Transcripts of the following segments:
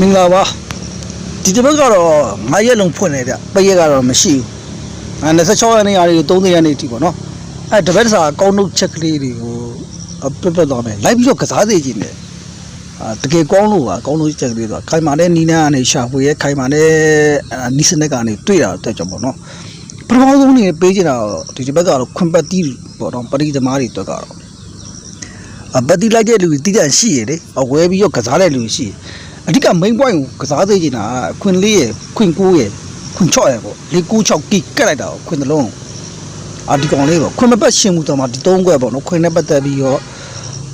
မင်္ဂလာပါဒီတစ်ပတ်ကတော့9ရက်လုံးဖွင့်နေကြပရက်ကတော့မရှိဘူးအဲ26ရက်နေ့ရာတွေ30ရက်နေ့ထိပေါ့နော်အဲတစ်ပတ်စာကောင်းနှုတ်ချက်ကလေးတွေကိုအပြတ်ပြတ်သွားမယ်လိုက်ပြီးတော့ကစားသေးခြင်းနဲ့အာတကယ်ကောင်းလို့ပါကောင်းလို့ချက်ကလေးဆိုတာခိုင်မာတဲ့နီးနားကနေရှာဖွေရဲခိုင်မာတဲ့အာနီးစနစ်ကနေတွေ့တာတဲ့ကြောင့်ပေါ့နော်ပထမဆုံးနေပေးချင်တာတော့ဒီတစ်ပတ်ကတော့ခွန်ပတ်တီးပေါ့နော်ပရိသမားတွေအတွက်ကတော့အပတ်တီးလိုက်တဲ့လူတွေတိကျရှိရလေအဝဲပြီးတော့ကစားတဲ့လူတွေရှိရ အဓိက main point ကိုကစားသေးချင်တာကခွင်လေးရယ်ခွင်ကိုးရယ်ခွင်ချော့ရယ်ပေါ့လေးကိုး6ကီကတ်လိုက်တာကိုခွင်တစ်လုံးအာဒီကောင်လေးပေါ့ခွင်မပတ်ရှင်မှုတော့မှဒီ၃ခွက်ပေါ့နော်ခွင်နဲ့ပတ်သက်ပြီးတော့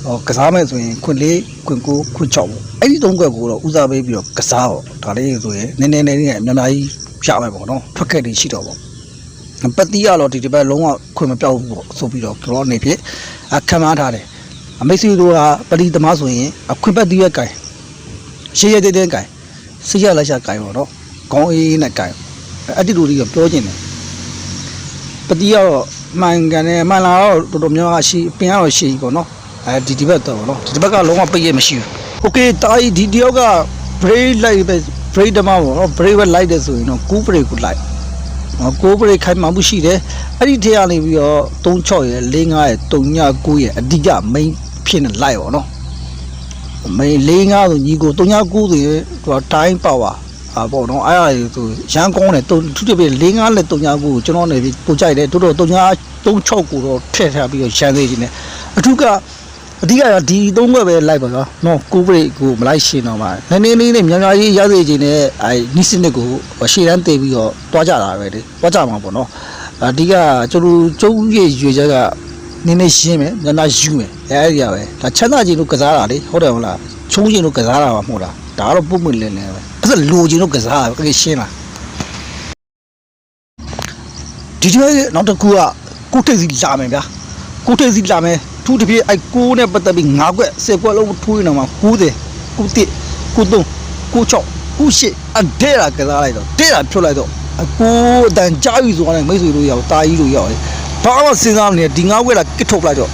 ဟောကစားမယ်ဆိုရင်ခွင်လေးခွင်ကိုးခွင်6ပေါ့အဲ့ဒီ၃ခွက်ကိုတော့ဦးစားပေးပြီးတော့ကစားပေါ့ဒါလေးဆိုရင်နည်းနည်းနည်းနည်းအများများကြီးရမယ်ပေါ့နော်ထွက်ခဲ့နေရှိတော့ပေါ့ပတ်တီးကတော့ဒီတစ်ပတ်လုံးဝခွင်မပြောက်ဘူးပေါ့ဆိုပြီးတော့ကျွန်တော်အနေဖြင့်အခမ်းအနားထားတယ်အမိတ်ဆွေတို့ကပရိသမားဆိုရင်အခွင်ပတ်တီးရဲ့ကင် ရှေးရတဲ့တဲ့ကင်စိတ်ရလက်ရှာကင်ပေါ့နော်ခေါင်းအေးနဲ့ကင်အဲ့ဒီလိုတွေကပြောကျင်တယ်ပတိကတော့မှန်ကန်တယ်မှန်လာတော့တော်တော်များများရှိပင်ကတော့ရှိပေါ့နော်အဲဒီဒီဘက်တော့ပေါ့နော်ဒီဒီဘက်ကလုံးဝပိတ်ရမရှိဘူးโอเคတာကြီးဒီတယောက်က break လိုက်ပဲ break တမပေါ့နော် break ပဲလိုက်တယ်ဆိုရင်တော့ကူး break ကိုလိုက်နော်ကိုး break ခိုင်မှမှုရှိတယ်အဲ့ဒီထဲကနေပြီးတော့36ရယ်45ရယ်39ရယ်အဓိက main ဖြစ်နေလိုက်ပေါ့နော် မေလေးငါဆိုညီကို39ဆိုရင်သူကတိုင်းပါဝါအာပေါ့နော်အဲ့ဒါဆိုရန်ကောင်းတယ်သူသူတပြည့်လေးငါနဲ့39ကိုကျွန်တော်နေပြီးပို့ကြိုက်တယ်တို့တော့39 36ကိုတော့ထည့်ထားပြီးတော့ရန်သေးခြင်းနဲ့အထူးကအဓိကကဒီသုံးခွက်ပဲလိုက်ပါတော့နော်ကိုဘရိတ်ကိုမလိုက်ရှင်တော့ပါနည်းနည်းလေးနဲ့များများကြီးရသေးခြင်းနဲ့အဲနိစနစ်ကိုရှေ့တန်းတည်ပြီးတော့တွားကြတာပဲလေတွားကြမှာပေါ့နော်အဓိကကျွန်တော်ကျုံးရဲ့ရွေချက်က နည်းနည်းရှင်းမယ်ညနာယူမယ်အဲ့ဒီရပဲဒါချမ်းသာခြင်းလို့ကစားတာလေဟုတ်တယ်မလားချုံးခြင်းလို့ကစားတာပါမဟုတ်လားဒါကတော့ပုံမှန်လင်းလင်းပဲအဲ့ဒါလိုခြင်းလို့ကစားတာပဲကဲရှင်းလားဒီကျွဲနောက်တစ်ခုကကိုထိတ်စီလာမယ်ဗျာကိုထိတ်စီလာမယ်ထူးတစ်ပြေးအဲ့ကိုနဲ့ပတ်သက်ပြီး၅ခွက်၁၀ခွက်လုံးထိုးနေတော့မှ90 91 93 96 98အဒဲတာကစားလိုက်တော့တဲ့တာဖြုတ်လိုက်တော့အကိုအတန်ကြားပြီဆိုတော့မိတ်ဆွေတို့ရောက်တာကြီးတို့ရောက်တယ် ဘာမှစဉ်းစားမနေဒီငါးဝက်လာကစ်ထုတ်လိုက်တော့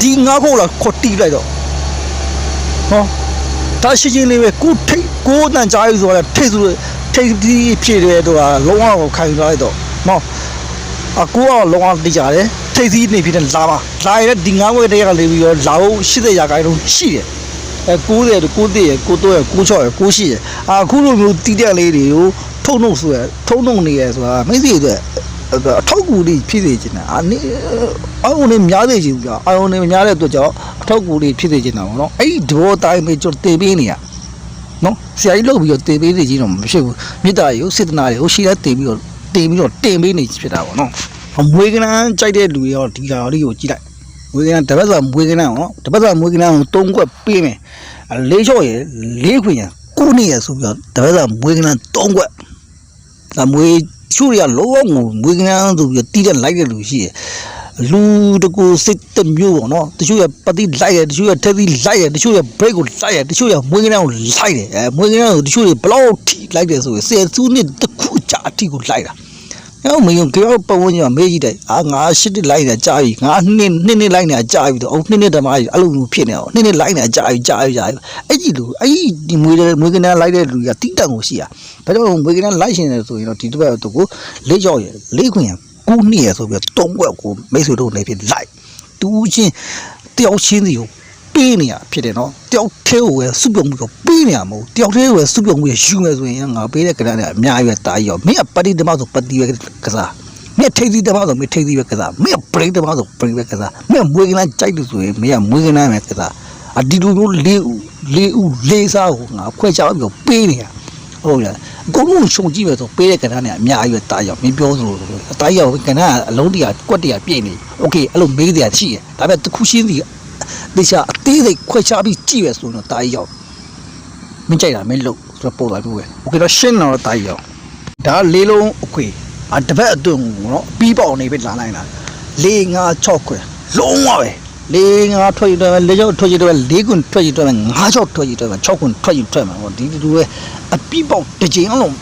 ဒီငါးခုလာခေါ်တီးလိုက်တော့ဟောဒါရှိချင်းလေးပဲကိုထိတ်ကိုတန်ကြားယူဆိုတော့ထိတ်ဆိုထိတ်ဒီဖြစ်တယ်တော့လုံးဝခိုင်လိုက်တော့မောအကူအောင်လုံးဝတိကြတယ်ထိတ်စီးနေဖြစ်တယ်လာပါလာရတဲ့ဒီငါးဝက်တည်းကလေးပြီးတော့လာဖို့80ရာခိုင်နှုန်းရှိတယ်အဲ90ရ90ရ90ရ96ရ98ရအခုလိုမျိုးတီးတဲ့လေးတွေကိုထုံထုံဆိုရထုံထုံနေရဆိုတာမိတ်ဆွေတွေ အထောက်အကူလေးဖြစ်စေချင်တာအာနေအာယုန်လေးများစေချင်ဘူးကြာအာယုန်လေးများတဲ့အတွက်ကြောင့်အထောက်အကူလေးဖြစ်စေချင်တာပေါ့နော်အဲ့ဒီဒဘောတိုင်းပဲကျွန်တော်တင်ပေးနေရနော်ဆရာကြီးလုပ်ပြီးတော့တင်ပေးနေချင်းတော့မဖြစ်ဘူးမေတ္တာရုပ်စေတနာတွေဟိုရှိတဲ့တင်ပြီးတော့တင်ပြီးတော့တင်ပေးနေဖြစ်တာပေါ့နော်မွေးကနန်းကြိုက်တဲ့လူတွေရောဒီကောင်လေးကိုကြည့်လိုက်မွေးကနန်းတပတ်ဆိုမွေးကနန်းနော်တပတ်ဆိုမွေးကနန်းကို၃ခွက်ပေးမယ်လေးချော့ရယ်လေးခွင်ရယ်ကိုနေရယ်ဆိုပြီးတော့တပတ်ဆိုမွေးကနန်း၃ခွက်ဒါမွေး ချို့တွေကလောကငုံမွေးကန်းဆိုပြီးတီးတဲ့လိုက်တဲ့လူရှိရယ်လူတကူစိတ်တမျိုးပေါ့နော်တချို့ရပတိလိုက်ရတချို့ရထက်သီးလိုက်ရတချို့ရ break ကိုလိုက်ရတချို့ရမွေးကန်းကိုလိုက်တယ်အဲမွေးကန်းကိုတချို့တွေဘလောက်ထိလိုက်တယ်ဆိုရင်ဆယ်စုနှစ်တစ်ခုကြာအထိကိုလိုက်တာ အဲ့မယုံကြောက်ပဝန်းကျင်မေးကြည့်တယ်အာငါရှစ်တစ်လိုက်နေတာကြာပြီငါနှစ်နှစ်နှစ်လိုက်နေတာကြာပြီတော့နှစ်နှစ်တမကြီးအဲ့လိုမျိုးဖြစ်နေအောင်နှစ်နှစ်လိုက်နေတာကြာပြီကြာပြီကြာပြီအဲ့ဒီလူအဲ့ဒီမွေးတဲ့မွေးကန်းလိုက်တဲ့လူကတိတန့်ကိုရှိရဘာကြောင့်မွေးကန်းလိုက်ရှင်တယ်ဆိုရင်တော့ဒီတစ်ပတ်တော့ကိုလေးကြောက်ရလေးခွင်ရကူးနှစ်ရဆိုပြီးတော့တုံးွက်ကိုမိတ်ဆွေတို့နေဖြစ်လိုက်တူးချင်းတယောက်ချင်းစီကို ပေးနေရဖြစ်တယ်နော်တယောက်သေးကိုပဲစုပြုံပြီးတော့ပေးနေရမဟုတ်တယောက်သေးကိုပဲစုပြုံပြီးယူမယ်ဆိုရင်ငါပေးတဲ့ကဏ္ဍနဲ့အများကြီးပဲတာကြီးရောမင်းကပတိတမဆိုပတိပဲကစားမင်းထိပ်သီးတမဆိုမင်းထိပ်သီးပဲကစားမင်းပရိတမဆိုပရိပဲကစားမင်းမွေးကန်းကြိုက်လို့ဆိုရင်မင်းကမွေးကန်းပဲကစားအဒီလိုမျိုးလေးဦးလေးဦးလေးစားကိုငါခွဲချပြီးတော့ပေးနေရဟုတ်လားအကုန်လုံးရှုံကြည့်ပဲဆိုပေးတဲ့ကဏ္ဍနဲ့အများကြီးပဲတာရောက်မင်းပြောသလိုအသားရောက်ကဏ္ဍကအလုံးတရာကွက်တရာပြည့်နေโอเคအဲ့လိုမေးစရာရှိရဒါပေမဲ့တစ်ခုရှင်းစီ တေချာအသေးစိတ်ခွဲခြားပြီးကြည့်ပဲဆိုတော့တာကြီးရောက်မင်းကြိုက်တာမင်းလို့ဆိုတော့ပို့လာပြီးပဲโอเคတော့ရှင်းတော့တာကြီးရောက်ဒါလေးလုံးအခွေအတစ်ပတ်အတွင်းကိုနော်ပြီးပေါအောင်နေပဲလာလိုက်တာ၄၅6ခွေလုံးဝပဲလေးငါထွက်ရတော့လေးချောက်ထွက်ရတော့လေးကွန်းထွက်ရတော့ငါးချောက်ထွက်ရတော့6ကွန်းထွက်ရထွက်မှာဟောဒီတူပဲအပြီးပေါတစ်ချိန်အောင်လုံး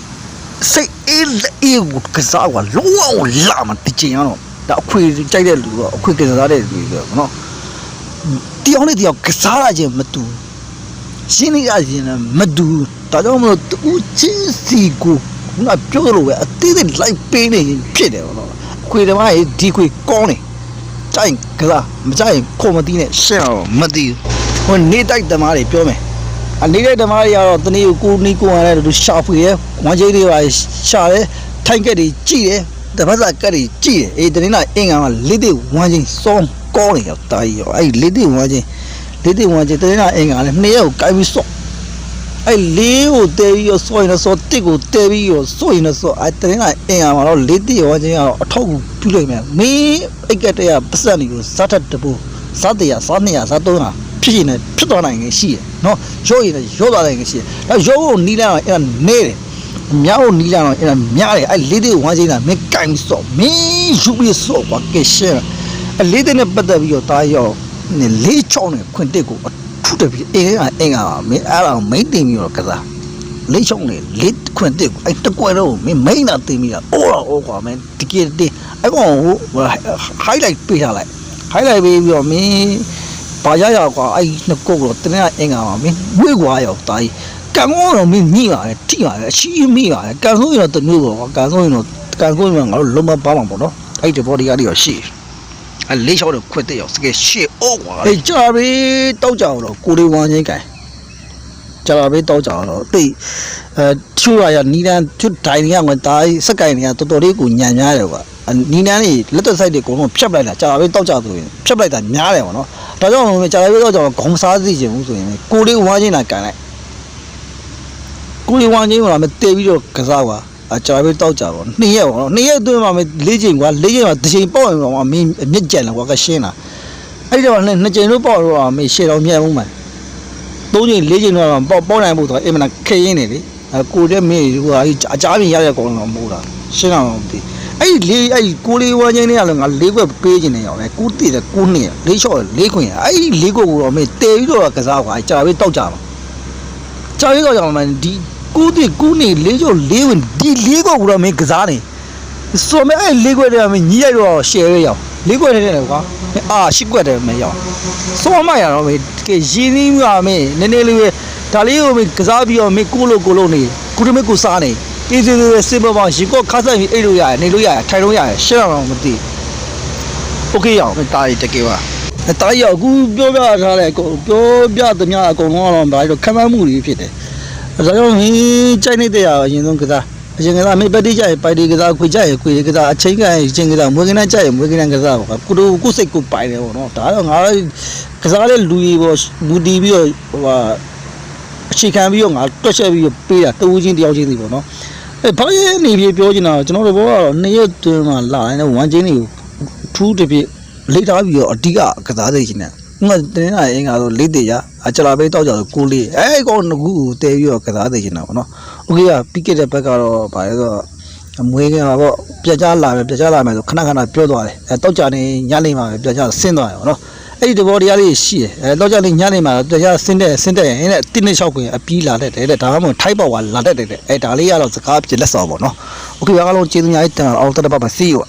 စိတ်အေးလက်အေးကိုကစားကလုံးဝလာမှာတစ်ချိန်အောင်ဒါအခွေကြိုက်တဲ့လူကအခွေကစားတဲ့လူတွေပေါ့နော် တယောက်နဲ့တယောက်ကစားရခြင်းမတူရှင်းလိုက်ရရင်လည်းမတူဘူးဒါကြောင့်မလို့တူချင်းစီကိုခုနပြောလို့ပဲအသေးသေးလိုက်ပေးနေရင်ဖြစ်တယ်ဗောနော်အခွေဓမ္မရဲ့ဒီခွေကောင်းတယ်ကြိုင်ကလားမကြိုင်ခုံမသိနဲ့ရှင်းအောင်မသိဘူးဟိုနေတိုက်သမားတွေပြောမယ်အနေနဲ့ဓမ္မတွေကတော့တနေ့ကိုကိုနီကိုရတဲ့လူရှာဖွေရဲဝမ်းကြီးတွေပါရှာတယ်ထိုင်ကက်တွေကြည့်တယ်တပတ်စာကက်တွေကြည့်တယ်အေးတနေ့နာအင်္ဂါမှာလေးတွေဝမ်းချင်းစောင်း ကောင်းနေရောတာကြီးရောအဲ့လေးတွေဝမ်းချင်းလေးတွေဝမ်းချင်းတနေ့နာအင်္ဂါလည်းနှစ်ရက်ကိုကိုက်ပြီးစော့အဲ့လေးကိုတဲပြီးတော့စောရင်တော့စောတစ်ကိုတဲပြီးတော့စောရင်တော့စောအဲ့တရင်ကအင်အားမှာတော့လေးတစ်ရောချင်းကတော့အထောက်ကူပြုလိုက်မယ်မင်းအိတ်ကတည်းကပတ်စံနေကိုစားထက်တပူစားတရစားနေရစားသုံးတာဖြစ်ရင်လည်းဖြစ်သွားနိုင်ငယ်ရှိရနော်ရော့ရင်လည်းရော့သွားနိုင်ငယ်ရှိရအဲ့ရော့ကိုနီးလာတော့အဲ့ဒါနေတယ်မြောက်နီးလာတော့အဲ့ဒါများတယ်အဲ့လေးတစ်ဝမ်းချင်းတာမင်းကင်စောမင်းယူပြီးစောပါကဲရှဲ အဲ့လေးတစ်နဲ့ပတ်သက်ပြီးတော့တာရောနေလေးချောင်းနဲ့ခွင်တစ်ကိုထုတယ်ပြီးအင်းကအင်းကမင်းအဲ့ဒါမိတ်တင်ပြီးတော့ကစားလေးချောင်းနဲ့လေးခွင်တစ်ကိုအဲ့တကွဲတော့မင်းမိန်နာတင်ပြီးတာအော်အော်ကွာမင်းတကယ်တင်အဲ့ကောင်ဟို highlight ပေးထားလိုက် highlight ပေးပြီးတော့မင်းဘာရရကွာအဲ့နှစ်ကုတ်တော့တင်းကအင်းကမှာမင်းဝေ့ကွာရောက်တာကြီးကံကောတော့မင်းညိပါလေထိပါလေအရှိမိပါလေကံဆိုးရင်တော့တမျိုးပေါ့ကံဆိုးရင်တော့ကံဆိုးရင်ငါတို့လုံးမပါမှာပေါ့နော်အဲ့ဒီ body ကလေးရောရှိတယ် အလေးလျှောက်တော့ခွတ်တဲ့ရောက်စကဲရှေ့အော့ကွာအေးကြာပြီတောက်ကြအောင်တော့ကိုလေးဝမ်းချင်းကန်ကြာပြီတောက်ကြအောင်တော့တိတ်အဲချူရရနီလန်ချူဒိုင်ကဝင်တာစက်ကိုင်တွေကတော်တော်လေးကိုညံများတယ်ကွာနီလန်လေးလက်သက်ဆိုင်တွေအကုန်လုံးဖြတ်ပလိုက်တာကြာပြီတောက်ကြဆိုရင်ဖြတ်ပလိုက်တာများတယ်ပေါ့နော်ဒါကြောင့်မို့ကြာပြီတောက်ကြအောင်ခေါင်းစားသိချင်ဘူးဆိုရင်ကိုလေးဝမ်းချင်းလာကန်လိုက်ကိုလေးဝမ်းချင်းကမတေးပြီးတော့ကစားကွာ အကြာပြီတောက်ကြတော့နှစ်ရက်ပေါ့နော်နှစ်ရက်အတွင်းမှာမလေးချိန်ကွာလေးချိန်မှာတစ်ချိန်ပေါ့ရင်တော့မင်းမြင့်ကြံလာကွာကရှင်းလာအဲ့တော့နှစ်နှစ်ချိန်လို့ပေါ့တော့မင်းရှေ့တော်မြတ်မှုမှန်သုံးချိန်လေးချိန်တော့ပေါ့ပေါ့နိုင်ဖို့ဆိုအင်မနာခရင်းနေလေအကိုတဲ့မင်းကွာအကြာပြင်ရတဲ့ကောင်တော့မဟုတ်တာရှင်းအောင်မသိအဲ့ဒီလေးအဲ့ဒီကိုလေးဝမ်းချင်းလေးကလည်းငါလေးခွက်ပေးခြင်းနေအောင်လေကိုတည်တယ်ကိုနှစ်လေးချော့လေးခွင်အဲ့ဒီလေးခွက်ကိုတော့မင်းတဲပြီးတော့ကစားကွာကြာပြီတောက်ကြပါကြာပြီတော့ကြောင်မှဒီ ကူးတိကူးနေလေးချို့လေးဝင်ဒီလေးကိုကတော့မင်းကစားနေဆိုမဲ့အဲ့လေးခွက်တည်းကမင်းညီးရိုက်တော့ရှယ်ရရအောင်လေးခွက်တည်းနဲ့ကွာအာရှစ်ခွက်တည်းမရအောင်ဆိုမရတော့မင်းကဲရင်းနှီးမှာမင်းနည်းနည်းလေးပဲဒါလေးကိုမင်းကစားပြီးတော့မင်းကိုလို့ကိုလို့နေကုတမကိုစားနေအေးစေးစေးစစ်ပေါ်မှာရေကော့ခါဆိုင်ပြီးအိတ်လို့ရတယ်နေလို့ရတယ်ထိုင်လို့ရတယ်ရှင်းအောင်မသိโอเคရအောင်မင်းတားရတကယ်ပါတားရအခုပြောပြထားတယ်ကိုပြောပြသမျှအကုန်လုံးကတော့ဒါတော့ခံမမှုတွေဖြစ်တယ် ဒါကြောင့်မင်းကြိုက်နေတဲ့အရင်ဆုံးကစားအရင်ကစားမင်းပတိကြရပိုက်ဒီကစားခွေကြရခွေကစားအချင်းကရချင်းကစားမွေးကနကြရမွေးကနကစားပေါ့ကုတို့ကုစိတ်ကိုပိုင်တယ်ပေါ့နော်ဒါတော့ငါကစားတဲ့လူကြီးပေါ့မူတီပြီးတော့ဟိုဟာအခြေခံပြီးတော့ငါတွက်ချက်ပြီးတော့ပေးတာတူးချင်းတယောက်ချင်းစီပေါ့နော်အဲဘာရဲ့နေပြေပြောချင်တာကျွန်တော်တို့ဘောကတော့နှစ်ရက်တွင်းမှာလာရင်ဝမ်ချင်းတွေကိုထူးတစ်ပြည့်လိထားပြီးတော့အဓိကကစားသိချင်တယ် ငါတင်းလာရင်ငါဆိုလေးတရအကြလာပေးတောက်ကြတော့ကိုလေးအဲကောင်ငကူကိုတဲပြီးတော့ကစားသိချင်တာပေါ့နော်โอเคကပြီးခဲ့တဲ့ဘက်ကတော့ဗာလဲဆိုမွေးကပေါ့ပြက်ကြလာမယ်ပြက်ကြလာမယ်ဆိုခဏခဏပြောသွားတယ်အဲတောက်ကြနေညနေမှာပဲပြက်ကြဆင်းသွားတယ်ပေါ့နော်အဲ့ဒီတဘောတရားလေးရှိတယ်အဲတောက်ကြနေညနေမှာပြက်ကြဆင်းတဲ့ဆင်းတဲ့ရင်တဲ့တင်းနေလျှောက်ခွင်အပီးလာတတ်တယ်တဲ့ဒါမှမဟုတ်ထိုက်ပေါက်လာတတ်တယ်တဲ့အဲဒါလေးကတော့စကားပြလက်ဆောင်ပေါ့နော်โอเคအားလုံးကျေးဇူးများတင်အောင်တက်တက်ပါပါ see you